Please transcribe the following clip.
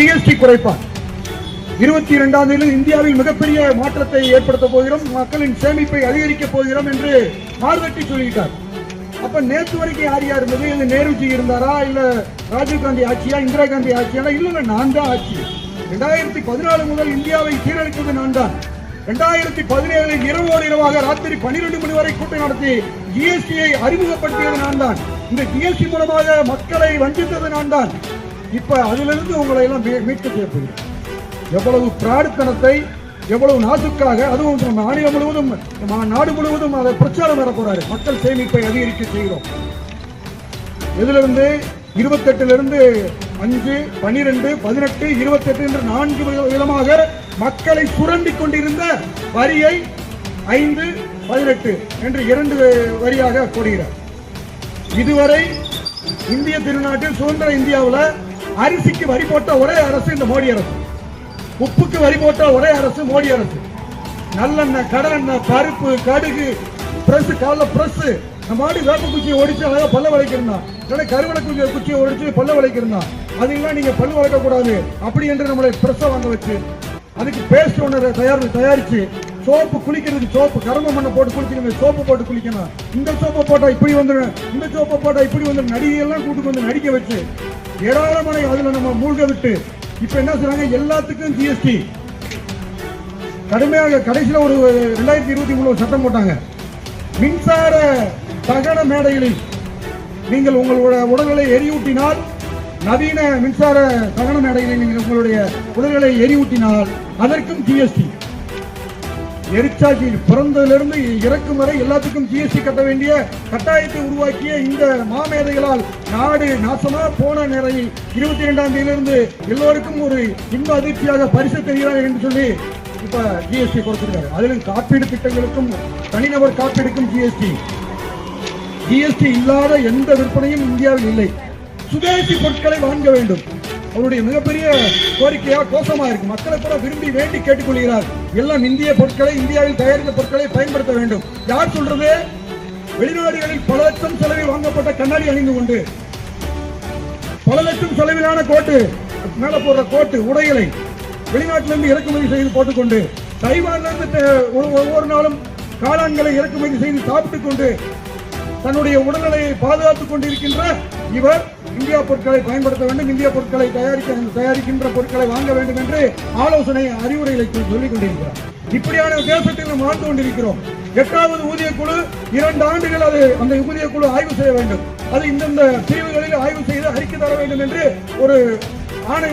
GST குறைப்பார் இருபத்தி இரண்டாம் தேதி இந்தியாவில் மிகப்பெரிய மாற்றத்தை ஏற்படுத்த போகிறோம். மக்களின் சேமிப்பை அதிகரிக்க போகிறோம் என்று மார்வெட்டி சொல்லிட்டார். அப்ப நேற்று வரைக்கும் யார் யார் இருந்தது? இது நேருஜி இருந்தாரா? இல்ல ராஜீவ் காந்தி ஆட்சியா? இந்திரா காந்தி ஆட்சியா இல்ல இல்ல நான் தான் ஆட்சி. ரெண்டாயிரத்தி பதினாலு முதல் இந்தியாவை சீரழித்தது நான் தான். ரெண்டாயிரத்தி பதினேழில் இரவோடு இரவாக ராத்திரி பனிரெண்டு மணி வரை கூட்டம் நடத்தி ஜிஎஸ்டியை அறிமுகப்படுத்தியது நான் தான். இந்த ஜிஎஸ்டி மூலமாக மக்களை வஞ்சித்தது நான் தான். இப்ப அதிலிருந்து உங்களை எல்லாம் மீட்க செய்யப்படுகிறேன் எவ்வளவு பிராடுத்தனத்தை எவ்வளவு நாட்டுக்காக அதுவும் நம்ம மாநிலம் முழுவதும் நாடு முழுவதும் அதை பிரச்சாரம் வரப்போறாரு மக்கள் சேமிப்பை அதிகரிக்க செய்கிறோம். இதிலிருந்து இருபத்தெட்டுல இருந்து அஞ்சு பனிரெண்டு பதினெட்டு இருபத்தெட்டு என்று நான்கு விதமாக மக்களை சுரண்டி கொண்டிருந்த வரியை ஐந்து பதினெட்டு என்று இரண்டு வரியாக போடுகிறார். இதுவரை இந்திய திருநாட்டில் சுதந்திர இந்தியாவில் அரிசிக்கு வரி போட்ட ஒரே அரசு இந்த மோடி அரசு. உப்புக்கு வரி போட்ட ஒரே அரசு மோடி அரசு. நல்லெண்ணெய் கடலெண்ணெய் பருப்பு கடுகு பிரஸ் காலைல பிரஸ் இந்த மாதிரி வேப்ப குச்சியை ஒடிச்சு அழகா பல்ல வளைக்கிருந்தான் இல்லைன்னா கருவடை குச்சி குச்சியை ஒடிச்சு பல்ல வளைக்கிருந்தான் அதெல்லாம் நீங்க பல்லு வளைக்க கூடாது அப்படி என்று நம்மளை பிரஸ்ஸை வாங்க வச்சு அதுக்கு பேஸ்ட் ஒன்று தயார் தயாரிச்சு சோப்பு குளிக்கிறதுக்கு சோப்பு கரும மண்ணை போட்டு குளிக்கணும் சோப்பு போட்டு குளிக்கணும். இந்த சோப்பை போட்டால் இப்படி வந்துடும் இந்த சோப்பை போட்டால் இப்படி வந்துடும். நடிகையெல்லாம் கூட்டுக்கு வந்து நடிக்க வச்சு ஏராளமான அதுல நம்ம மூழ்க விட்டு இப்ப என்ன சொல்றாங்க? எல்லாத்துக்கும் ஜிஎஸ்டி கடுமையாக கடைசியில் ஒரு ரெண்டாயிரத்தி இருபத்தி மூணு சட்டம் போட்டாங்க. மின்சார தகன மேடைகளில் நீங்கள் உங்களோட உடல்களை எரியூட்டினால் நவீன மின்சார தகன மேடைகளில் நீங்கள் உங்களுடைய உடல்களை எரியூட்டினால் அதற்கும் ஜிஎஸ்டி எரிச்சாட்சி பிறந்ததிலிருந்து இறக்கும் வரை எல்லாத்துக்கும் ஜிஎஸ்டி கட்ட வேண்டிய கட்டாயத்தை உருவாக்கிய இந்த மாமேதைகளால் நாடு நாசமா போன நிலையில் இருபத்தி இரண்டாம் தேதியிலிருந்து எல்லோருக்கும் ஒரு இன்ப அதிர்ச்சியாக பரிசு தருகிறார் என்று சொல்லி இப்ப ஜிஎஸ்டி கொடுத்திருக்காரு. அதிலும் காப்பீடு திட்டங்களுக்கும் தனிநபர் காப்பீடுக்கும் ஜிஎஸ்டி ஜிஎஸ்டி இல்லாத எந்த விற்பனையும் இந்தியாவில் இல்லை. சுதேசி பொருட்களை வாங்க வேண்டும். அவருடைய மிகப்பெரிய கோரிக்கையா கோஷமா இருக்கு. மக்களை கூட விரும்பி வேண்டி கேட்டுக்கொள்கிறார். எல்லாம் இந்திய பொருட்களை இந்தியாவில் தயாரித்த பொருட்களை பயன்படுத்த வேண்டும். யார் சொல்றது? வெளிநாடுகளில் பல லட்சம் செலவில் வாங்கப்பட்ட கண்ணாடி அணிந்து கொண்டு பல லட்சம் செலவிலான கோட்டு மேல போடுற கோட்டு உடைகளை வெளிநாட்டிலிருந்து இறக்குமதி செய்து போட்டுக்கொண்டு தைவானிலிருந்து ஒவ்வொரு நாளும் காளான்களை இறக்குமதி செய்து சாப்பிட்டுக் கொண்டு தன்னுடைய உடல்நிலையை பாதுகாத்துக் கொண்டிருக்கின்ற இவர் இந்தியா பொருட்களை பயன்படுத்த வேண்டும் இந்திய பொருட்களை தயாரிக்க தயாரிக்கின்ற பொருட்களை வாங்க வேண்டும் என்று ஆலோசனை அறிவுரைகளை சொல்லிக் கொண்டிருக்கிறார். இப்படியான தேசத்தில் நாம் வாழ்ந்து கொண்டிருக்கிறோம். எட்டாவது ஊதிய குழு இரண்டு ஆண்டுகள் அது அந்த ஊதிய குழு ஆய்வு செய்ய வேண்டும். அது இந்தந்த பிரிவுகளில் ஆய்வு செய்து அறிக்கை தர வேண்டும் என்று ஒரு ஆணை